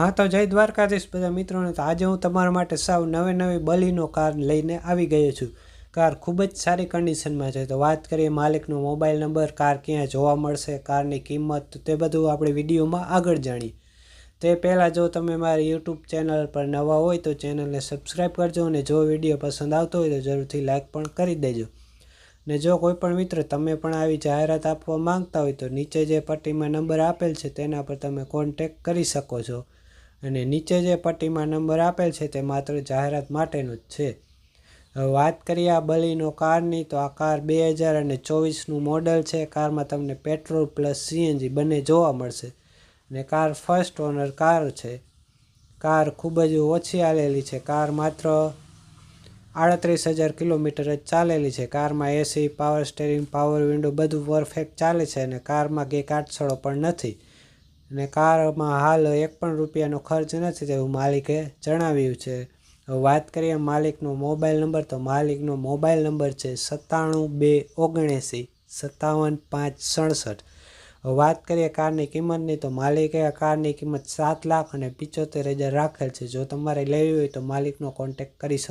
હા, તો જય દ્વારકાધીશ બધા મિત્રોને. તો આજે હું તમારા માટે સાવ નવી નવી બલીનો કાર લઈને આવી ગયો છું. કાર ખૂબ જ સારી કન્ડિશનમાં છે. તો વાત કરીએ માલિકનો મોબાઈલ નંબર, કાર ક્યાં જોવા મળશે, કારની કિંમત, તે બધું આપણે વિડીયોમાં આગળ જાણીએ. તે પહેલાં જો તમે મારી યુટ્યુબ ચેનલ પર નવા હોય તો ચેનલને સબસ્ક્રાઈબ કરજો અને જો વીડિયો પસંદ આવતો હોય તો જરૂરથી લાઇક પણ કરી દેજો. ને જો કોઈ પણ મિત્ર તમે પણ આવી જાહેરાત આપવા માંગતા હોય તો નીચે જે પટ્ટીમાં નંબર આપેલ છે તેના પર તમે કોન્ટેક કરી શકો છો. અને નીચે જે પટ્ટીમાં નંબર આપેલ છે તે માત્ર જાહેરાત માટેનું જ છે. હવે વાત કરીએ આ બલીનો કારની, તો આ કાર બે હજાર અને ચોવીસનું મોડલ છે. કારમાં તમને પેટ્રોલ પ્લસ સીએનજી બંને જોવા મળશે. અને કાર ફર્સ્ટ ઓનર કાર છે. કાર ખૂબ જ ઓછી આલેલી છે. કાર માત્ર આડત્રીસ હજાર કિલોમીટર જ ચાલેલી છે. કારમાં AC, power steering, power window બધું પરફેક્ટ ચાલે છે અને કારમાં કંઈ કાટછડો પણ નથી. અને કારમાં હાલ એક પણ રૂપિયાનો ખર્ચ નથી તેવું માલિકે જણાવ્યું છે. વાત કરીએ માલિકનો મોબાઈલ નંબર, તો માલિકનો મોબાઈલ નંબર છે સત્તાણું બે ઓગણએંસી સત્તાવન પાંચ સડસઠ. વાત કરીએ કારની કિંમતની, તો માલિકે આ કારની કિંમત સાત લાખ અને પિચોતેર હજાર રાખેલ છે. જો તમારે લેવી હોય તો માલિકનો કોન્ટેક કરી શકો.